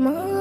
মা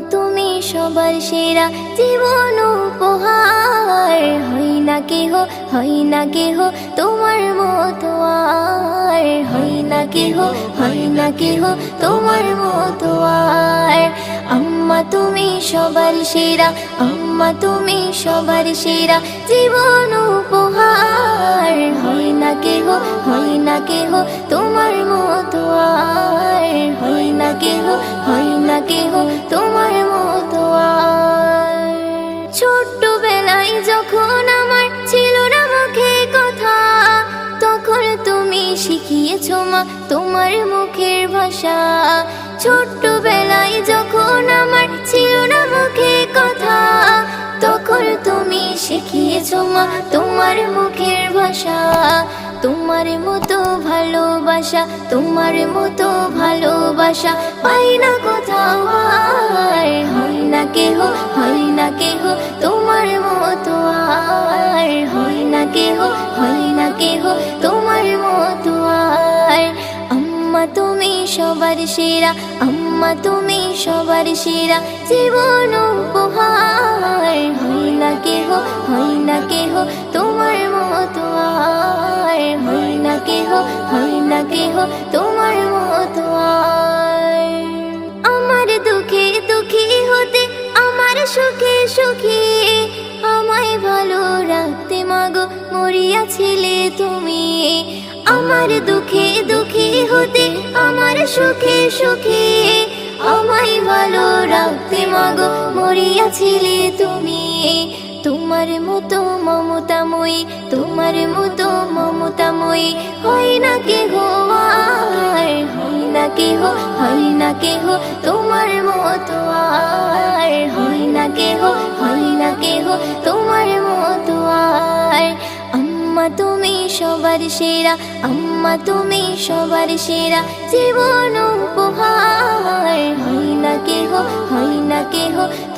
তুমি সবার সেরা জীবন উপহার। হই না কেহ হই না কেহ, তোমার মতো আর। হই না কেহ হই না কেহ, তোমার মতো আর। আম্মা তুমি সবার সেরা, আম্মা তুমি সবার সেরা জীবন উপহার। হই না কেহ হই না কেহ, তোমার মতো আর। হই না কেহ হই না কেহ তোমার মতো আর। ছোট্টবেলায় যখন আমার ছিল না মুখে কথা, তখন তুমি শিখিয়েছ মা তোমার মুখের ভাষা। ছোট্টবেলায় যখন আমার ছিল না মুখে কথা, তখন তুমি শিখিয়েছ মা তোমার মুখের ভাষা, তোমার মতো ভালোবাসা, তোমার মতো ভালোবাসা, পাই না কোথাও আর হয় না কেহ, হয় না কেহ, তোমার মতো আর হয় না কেহ, হয় না কেহ, তোমার মতো আর আম্মা তুমি সবার সেরা, আম্মা তুমি সবার সেরা, জীবন হয় না কেহ, তোমার মতো আর। হয় না কেহ, হয় না কেহ, তোমার মতো আমার দুঃখে দুঃখী হতে, আমার সুখে সুখী আমায় ভালো রাখতে মাগো, মরিয়া ছিলে তুমি। আমার দুঃখে দুঃখী হতে, আমার সুখে সুখী আমায় ভালো রাখতে মাগো, মরিয়া ছিলে তুমি। তোমার মতো মমতাময়ী তোমার মতো মমতাময়ী হয় না কেহ আর, হয় না কেহ, হয় না কেহ, তোমার মতো আর। হয় না কেহ, হয় না কেহ, তোমার মতো আর। আম্মা তুমি সবার সেরা, আম্মা তুমি সবার সেরা, জীবন উপহার। হয় না কেহ, হয় না কেহ তোমার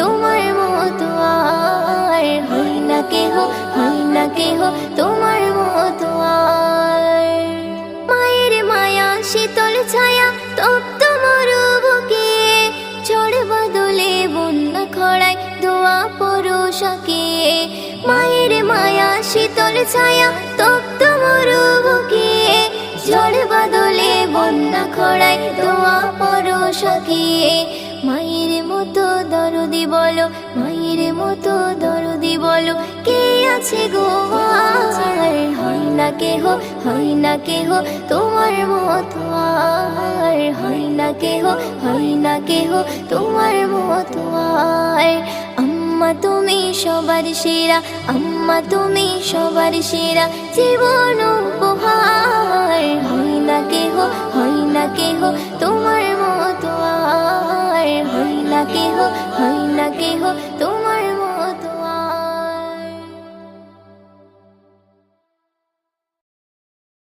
হয় না কেহ তোমার মতো আর। মায়ের মায়া, শীতল ছায়া, তপ্ত মরুবুকে ঝড় বাদলে বন্যা খড়ায় দোয়া পরশাকে। মায়ের মায়া, শীতল ছায়া, তপ্ত মরুবুকে ঝড় বাদলে বন্যা খড়ায় দোয়া পরশাকে। মায়ের মতো দরদি বলো, মায়ের মতো দরদি বলো, কে আছে গো। আর হয় না কেহ, হয় না কেহ, তোমার মতো আর হয় না কেহ, হয় না কেহ, তোমার মতো আর। আম্মা তুমি সবার সেরা, আম্মা তুমি সবার সেরা, জীবন উপহার। হয় না কেহ, হয় না কেহ, তোমার মতো আর। হয় না কেহ, হয় না কেহ, তোমার